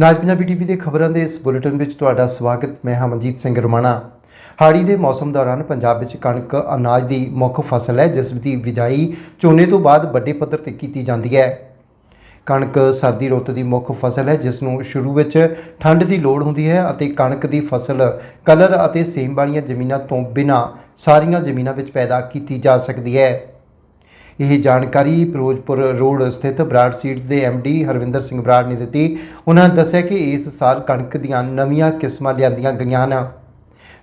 ਨਾਜ Punjabi TV ਦੇ ਖਬਰਾਂ ਦੇ ਇਸ ਬੁਲੇਟਿਨ ਵਿੱਚ ਤੁਹਾਡਾ ਸਵਾਗਤ। ਮੈਂ ਹਾਂ ਮਨਜੀਤ ਸਿੰਘ ਰਮਾਣਾ। ਹਾੜੀ ਦੇ ਮੌਸਮ ਦੌਰਾਨ ਪੰਜਾਬ ਵਿੱਚ ਕਣਕ, ਅਨਾਜ ਦੀ ਮੁੱਖ ਫਸਲ ਹੈ, ਜਿਸ ਦੀ ਬਿਜਾਈ ਝੋਨੇ ਤੋਂ ਬਾਅਦ ਵੱਡੇ ਪੱਧਰ ਤੇ ਕੀਤੀ ਜਾਂਦੀ ਹੈ। ਕਣਕ, ਸਰਦੀ ਰੁੱਤ ਦੀ ਮੁੱਖ ਫਸਲ ਹੈ, ਜਿਸ ਨੂੰ ਸ਼ੁਰੂ ਵਿੱਚ ਠੰਡ ਦੀ ਲੋੜ ਹੁੰਦੀ ਹੈ ਅਤੇ ਕਣਕ ਦੀ ਫਸਲ ਕਲਰ ਅਤੇ ਸੇਮ ਵਾਲੀਆਂ ਜ਼ਮੀਨਾਂ ਤੋਂ ਬਿਨਾਂ ਸਾਰੀਆਂ ਜ਼ਮੀਨਾਂ ਵਿੱਚ ਪੈਦਾ ਕੀਤੀ ਜਾ ਸਕਦੀ ਹੈ। ਇਹ ਜਾਣਕਾਰੀ ਫਿਰੋਜ਼ਪੁਰ ਰੋਡ ਸਥਿਤ ਬਰਾੜ ਸੀਡਸ ਦੇ ਡੀ ਹਰਵਿੰਦਰ ਸਿੰਘ ਬਰਾੜ ਨੇ ਦਿੱਤੀ। ਉਹਨਾਂ ਦੱਸਿਆ ਕਿ ਇਸ ਸਾਲ ਕਣਕ ਦੀਆਂ ਨਵੀਆਂ ਕਿਸਮਾਂ ਲਿਆਂਦੀਆਂ ਗਈਆਂ ਹਨ,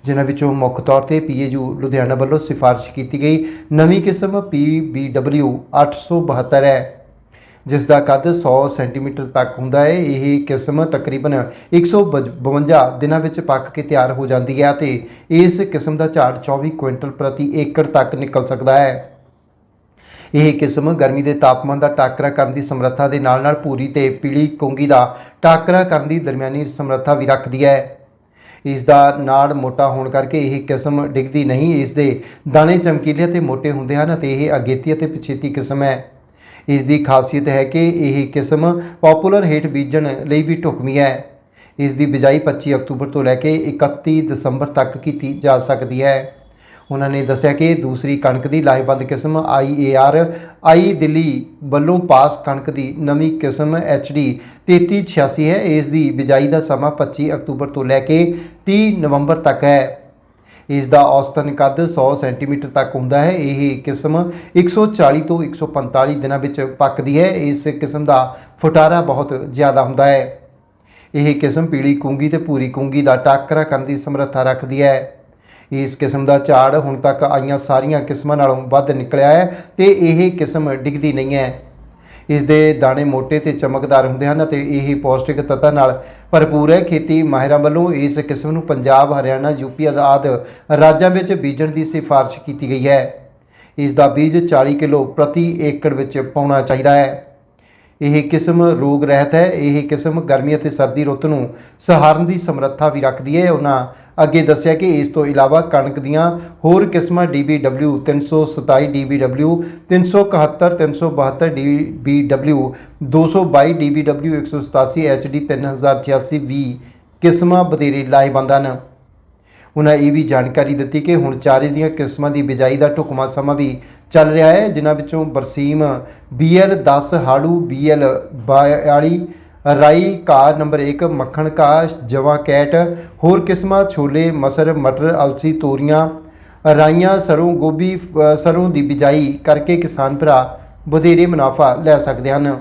ਜਿਨ੍ਹਾਂ ਵਿੱਚੋਂ ਮੁੱਖ ਤੌਰ ਤੇ ਪੀਏਯੂ ਲੁਧਿਆਣਾ ਵੱਲੋਂ ਸਿਫਾਰਿਸ਼ ਕੀਤੀ ਗਈ। ਨਵੀਂ ਕਿਸਮ PBW 872 ਹੈ, ਜਿਸ ਦਾ ਕੱਦ 100 ਸੈਂਟੀਮੀਟਰ ਤੱਕ ਹੁੰਦਾ ਹੈ। ਇਹ ਕਿਸਮ ਤਕਰੀਬਨ 152 ਦਿਨਾਂ ਵਿੱਚ ਪੱਕ ਕੇ ਤਿਆਰ ਹੋ ਜਾਂਦੀ ਹੈ ਤੇ ਇਸ ਕਿਸਮ ਦਾ ਝਾੜ 24 ਕੁਇੰਟਲ ਪ੍ਰਤੀ ਏਕੜ ਤੱਕ ਨਿਕਲ ਸਕਦਾ ਹੈ। ਇਹ ਕਿਸਮ ਗਰਮੀ ਦੇ ਤਾਪਮਾਨ ਦਾ ਟਾਕਰਾ ਕਰਨ ਦੀ ਸਮਰੱਥਾ ਦੇ ਨਾਲ-ਨਾਲ ਪੂਰੀ ਤੇ ਪੀਲੀ ਕੁੰਗੀ ਦਾ ਟਾਕਰਾ ਕਰਨ ਦੀ ਦਰਮਿਆਨੀ ਸਮਰੱਥਾ ਵੀ ਰੱਖਦੀ ਹੈ। ਇਸ ਦਾ ਨਾੜ ਮੋਟਾ ਹੋਣ ਕਰਕੇ ਇਹ ਕਿਸਮ ਡਿੱਗਦੀ ਨਹੀਂ, ਇਸ ਦੇ ਦਾਣੇ ਚਮਕੀਲੇ ਅਤੇ ਮੋٹے ਹੁੰਦੇ ਹਨ ਅਤੇ ਇਹ ਅਗੇਤੀ ਅਤੇ ਪਿਛੇਤੀ ਕਿਸਮ ਹੈ। ਇਸ ਦੀ ਖਾਸੀਅਤ ਹੈ ਕਿ ਇਹ ਕਿਸਮ ਪਪੂਲਰ ਹੇਠ ਬੀਜਣ ਲਈ ਵੀ ਢੁਕਵੀਂ ਹੈ। ਇਸ ਦੀ ਬਿਜਾਈ 25 ਅਕਤੂਬਰ ਤੋਂ ਲੈ ਕੇ 31 ਦਸੰਬਰ ਤੱਕ ਕੀਤੀ ਜਾ ਸਕਦੀ ਹੈ। ਉਹਨਾਂ ਨੇ ਦੱਸਿਆ ਕਿ ਦੂਸਰੀ ਕਣਕ ਦੀ ਲਾਹੇਵੰਦ ਕਿਸਮ IAR ਆਈ ਦਿੱਲੀ ਵੱਲੋਂ ਪਾਸ ਕਣਕ ਦੀ ਨਵੀਂ ਕਿਸਮ HD 3386 ਹੈ। ਇਸ ਦੀ ਬਿਜਾਈ ਦਾ ਸਮਾਂ 25 ਅਕਤੂਬਰ ਤੋਂ ਲੈ ਕੇ 30 ਨਵੰਬਰ ਤੱਕ ਹੈ। ਇਸ ਦਾ ਔਸਤਨ ਕੱਦ 100 ਸੈਂਟੀਮੀਟਰ ਤੱਕ ਹੁੰਦਾ ਹੈ। ਇਹ ਕਿਸਮ 140 ਤੋਂ 145 ਦਿਨਾਂ ਵਿੱਚ ਪੱਕਦੀ ਹੈ। ਇਸ ਕਿਸਮ ਦਾ ਫੁਟਾਰਾ ਬਹੁਤ ਜ਼ਿਆਦਾ ਹੁੰਦਾ ਹੈ। ਇਹ ਕਿਸਮ ਪੀਲੀ ਕੁੰਗੀ ਤੇ ਭੂਰੀ ਕੁੰਗੀ ਦਾ ਟਾਕਰਾ ਕਰਨ ਦੀ ਸਮਰੱਥਾ ਰੱਖਦੀ ਹੈ। ਇਸ ਕਿਸਮ ਦਾ ਝਾੜ ਹੁਣ ਤੱਕ ਆਈਆਂ ਸਾਰੀਆਂ ਕਿਸਮਾਂ ਨਾਲੋਂ ਵੱਧ ਨਿਕਲਿਆ ਹੈ ਤੇ ਇਹ ਕਿਸਮ ਡਿੱਗਦੀ ਨਹੀਂ ਹੈ। ਇਸ ਦੇ ਦਾਣੇ ਮੋٹے ਤੇ ਚਮਕਦਾਰ ਹੁੰਦੇ ਹਨ ਅਤੇ ਇਹ ਪੌਸ਼ਟਿਕ ਤੱਤਾਂ ਨਾਲ ਭਰਪੂਰ ਹੈ। ਖੇਤੀ ਮਾਹਿਰਾਂ ਵੱਲੋਂ ਇਸ ਕਿਸਮ ਨੂੰ ਪੰਜਾਬ, ਹਰਿਆਣਾ ਯੂਪੀ ਆਦਿ ਰਾਜਾਂ ਵਿੱਚ ਬੀਜਣ ਦੀ ਸਿਫਾਰਿਸ਼ ਕੀਤੀ ਗਈ ਹੈ। ਇਸ ਦਾ ਬੀਜ 40 ਕਿਲੋ ਪ੍ਰਤੀ ਏਕੜ ਵਿੱਚ ਪਾਉਣਾ ਚਾਹੀਦਾ ਹੈ। ਇਹ ਕਿਸਮ ਰੋਗ ਰਹਿਤ ਹੈ। ਇਹ ਕਿਸਮ ਗਰਮੀ ਅਤੇ ਸਰਦੀ ਰੁੱਤ ਨੂੰ ਸਹਾਰਨ ਦੀ ਸਮਰੱਥਾ ਵੀ ਰੱਖਦੀ ਹੈ। ਉਹਨਾਂ ਅੱਗੇ ਦੱਸਿਆ ਕਿ ਇਸ ਤੋਂ ਇਲਾਵਾ ਕਣਕ ਦੀਆਂ ਹੋਰ ਕਿਸਮਾਂ DBW 327 DBW 371 372 DBW 222 DBW 187 HD 3086 ਵੀ ਕਿਸਮਾਂ ਬਥੇਰੇ ਲਾਹੇਵੰਦ ਹਨ। ਉਹਨਾਂ ਇਹ ਵੀ ਜਾਣਕਾਰੀ ਦਿੱਤੀ ਕਿ ਹੁਣ ਚਾਰੇ ਦੀਆਂ ਕਿਸਮਾਂ ਦੀ ਬਿਜਾਈ ਦਾ ਢੁਕਵਾਂ ਸਮਾਂ ਵੀ ਚੱਲ ਰਿਹਾ ਹੈ, ਜਿਨ੍ਹਾਂ ਵਿੱਚੋਂ ਬਰਸੀਮ BL 10 ਹਾੜੂ BL 42 ਰਾਈ ਕਾ ਨੰਬਰ 1 ਮੱਖਣ ਕਾ ਜਵਾ ਕੈਟ ਹੋਰ ਕਿਸਮਾਂ ਛੋਲੇ ਮਸਰ ਮਟਰ ਅਲਸੀ ਤੋਰੀਆਂ। ਰਾਈਆਂ ਸਰੋਂ ਗੋਭੀ ਅ, ਸਰੋਂ ਦੀ ਬਿਜਾਈ ਕਰਕੇ ਕਿਸਾਨ ਭਰਾ ਵਧੇਰੇ ਮੁਨਾਫਾ ਲੈ ਸਕਦੇ ਹਨ।